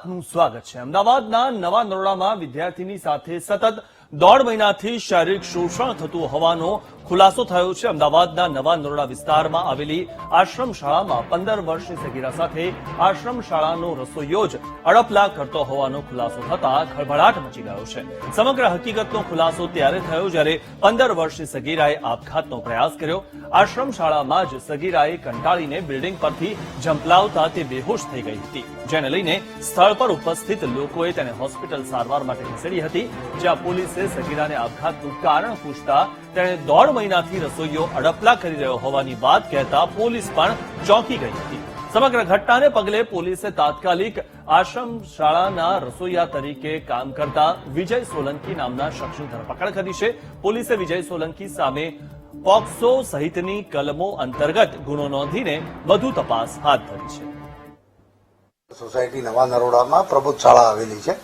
આપનું સ્વાગત છે. અમદાવાદના નવા નરોડામાં વિદ્યાર્થીની સાથે સતત દોઢ મહિનાથી શારીરિક શોષણ થતું હોવાનો ખુલાસો થયો છે. અમદાવાદના નવા નરોડા વિસ્તારમાં આવેલી આશ્રમ શાળામાં પંદર વર્ષની સગીરા સાથે આશ્રમ શાળાનો રસોઈયો જ અડપલા કરતો હોવાનો ખુલાસો થતા ખળભળાટ મચી ગયો છે. સમગ્ર હકીકતનો ખુલાસો ત્યારે થયો જ્યારે પંદર વર્ષની સગીરાએ આપઘાતનો પ્રયાસ કર્યો. આશ્રમ શાળામાં જ સગીરાએ કંટાળીને બિલ્ડિંગ પરથી ઝંપલાવતા તે બેહોશ થઈ ગઈ હતી. જેને લઈને સ્થળ પર ઉપસ્થિત લોકોએ તેને હોસ્પિટલ સારવાર માટે ખસેડી હતી, જ્યાં પોલીસે સગીરાને આપઘાતનું કારણ પૂછતા તેણે દોઢ મહિનાથી રસોઈયો અડપલા કરી રહ્યો હોવાની વાત કહેતા પોલીસ પણ ચોંકી ગઈ હતી. સમગ્ર ઘટનાને પગલે પોલીસે તાત્કાલિક આશ્રમ શાળાના રસોઈયા તરીકે કામ કરતા વિજય સોલંકી નામના શખ્સની ધરપકડ કરી છે. પોલીસે વિજય સોલંકી સામે પોક્સો સહિતની કલમો અંતર્ગત ગુનો નોંધીને વધુ તપાસ હાથ ધરી છે. સોસાયટી નવા નરોડામાં પ્રબુદ્ધ શાળા આવેલી છે.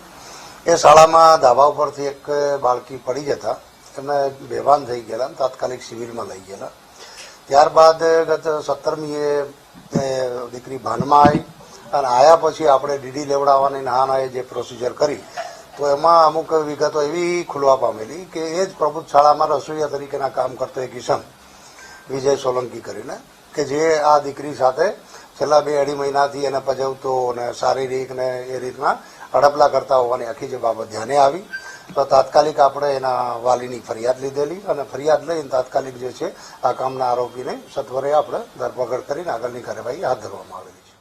એ શાળામાં ધાબા ઉપરથી એક બાળકી પડી જતા. એમને બેભાન થઈ ગયેલા, તાત્કાલિક સિવિલમાં લઈ ગયેલા. ત્યારબાદ ગત સત્તરમીએ દીકરી ભાનમાં આવી અને આયા પછી આપણે ડીડી લેવડાવવાની નાના જે પ્રોસિજર કરી, તો એમાં અમુક વિગતો એવી ખુલવા પામેલી કે એ જ પ્રભુત શાળામાં રસોઈયા તરીકેના કામ કરતો એક ઈસમ વિજય સોલંકી કરીને, કે જે આ દીકરી સાથે છેલ્લા બે અઢી મહિનાથી એને પજવતો અને શારીરિક ને એ રીતના અડપલા કરતા હોવાની આખી જે બાબત ધ્યાને આવી. તો તાત્કાલિક આપણે એના વાલીની ફરિયાદ લીધેલી અને ફરિયાદ લઈને તાત્કાલિક જે છે આ કામના આરોપીને સત્વરે આપણે ધરપકડ કરીને આગળની કાર્યવાહી હાથ ધરવામાં આવેલી છે.